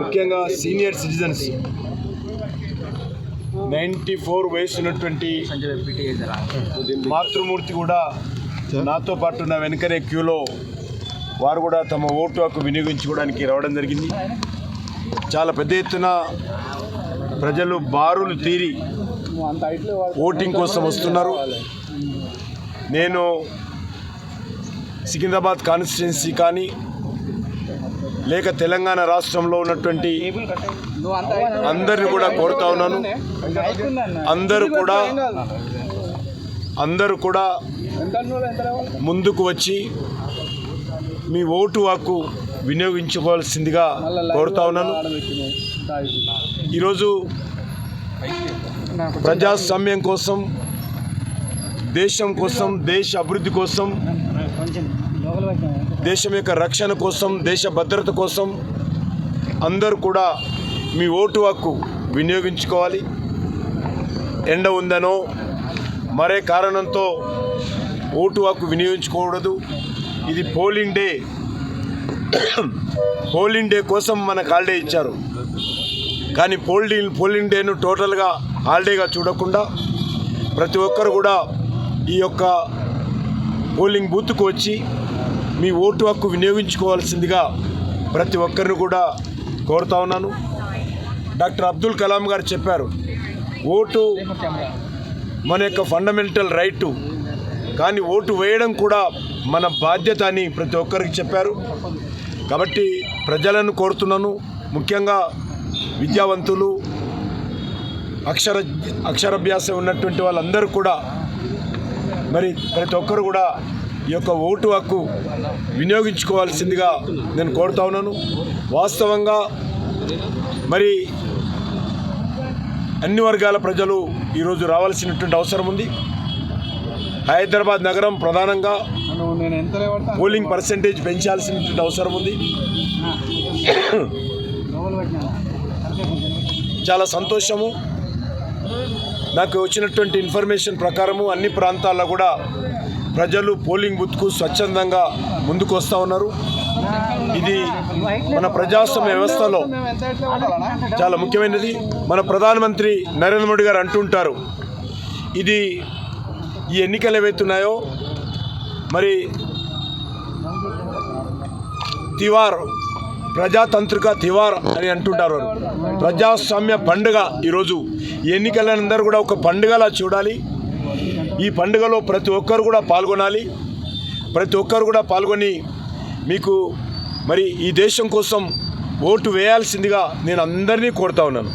ముఖ్యంగా senior citizens. Ninety four వయసు ఉన్నటువంటి మాతృమూర్తి కూడా నాతో పాటు నా వెనకనే క్యూలో వారు కూడా తమ ఓటు హక్కు వినియోగించుకోవడానికి రావడం జరిగింది. చాలా పెద్ద ఎత్తున ప్రజలు బారులు తీరి ఓటింగ్ కోసం వస్తున్నారు. నేను సికింద్రాబాద్ కాన్స్టిట్యున్సీ కానీ లేక తెలంగాణ రాష్ట్రంలో ఉన్నటువంటి అందరిని కూడా కోరుతా ఉన్నాను. అందరూ కూడా అందరూ కూడా ముందుకు వచ్చి మీ ఓటు హక్కు వినియోగించుకోవాల్సిందిగా కోరుతా ఉన్నాను. ఈరోజు ప్రజాస్వామ్యం కోసం దేశం కోసం దేశ అభివృద్ధి కోసం దేశం యొక్క రక్షణ కోసం దేశ భద్రత కోసం అందరూ కూడా మీ ఓటు హక్కు వినియోగించుకోవాలి. ఎండ ఉందనో మరే కారణంతో ఓటు హక్కు వినియోగించుకోకూడదు. ఇది పోలింగ్ డే. పోలింగ్ డే కోసం మనకు హాలిడే ఇచ్చారు. కానీ పోలింగ్ పోలింగ్ డేను టోటల్గా హాలిడేగా చూడకుండా ప్రతి ఒక్కరు కూడా ఈ యొక్క పోలింగ్ బూత్కు వచ్చి మీ ఓటు హక్కు వినియోగించుకోవాల్సిందిగా ప్రతి ఒక్కరిని కూడా కోరుతా ఉన్నాను. డాక్టర్ అబ్దుల్ కలాం గారు చెప్పారు ఓటు మన యొక్క ఫండమెంటల్ రైటు కానీ ఓటు వేయడం కూడా మన బాధ్యత అని ప్రతి ఒక్కరికి చెప్పారు. కాబట్టి ప్రజలను కోరుతున్నాను. ముఖ్యంగా విద్యావంతులు అక్షర అక్షరాభ్యాసం ఉన్నటువంటి వాళ్ళందరూ కూడా మరి ప్రతి ఒక్కరు కూడా ఈ యొక్క ఓటు హక్కు వినియోగించుకోవాల్సిందిగా నేను కోరుతా ఉన్నాను. వాస్తవంగా మరి అన్ని వర్గాల ప్రజలు ఈరోజు రావాల్సినటువంటి అవసరం ఉంది. హైదరాబాద్ నగరం ప్రధానంగా పోలింగ్ పర్సంటేజ్ పెంచాల్సినటువంటి అవసరం ఉంది. చాలా సంతోషము. నాకు వచ్చినటువంటి ఇన్ఫర్మేషన్ ప్రకారము అన్ని ప్రాంతాల్లో కూడా ప్రజలు పోలింగ్ బూత్కు స్వచ్ఛందంగా ముందుకు వస్తూ ఉన్నారు. ఇది మన ప్రజాస్వామ్య వ్యవస్థలో చాలా ముఖ్యమైనది. మన ప్రధానమంత్రి నరేంద్ర మోడీ గారు అంటుంటారు ఇది ఈ ఎన్నికలు ఏవైతున్నాయో మరి తివార్ ప్రజాతంత్రిక తివార్ అని అంటుంటారు. ప్రజాస్వామ్య పండుగ ఈరోజు. ఎన్నికలందరూ కూడా ఒక పండుగలా చూడాలి. ఈ పండుగలో ప్రతి ఒక్కరు కూడా పాల్గొనాలి. ప్రతి ఒక్కరు కూడా పాల్గొని మీకు మరి ఈ దేశం కోసం ఓటు వేయాల్సిందిగా నేను అందరినీ కోరుతా ఉన్నాను.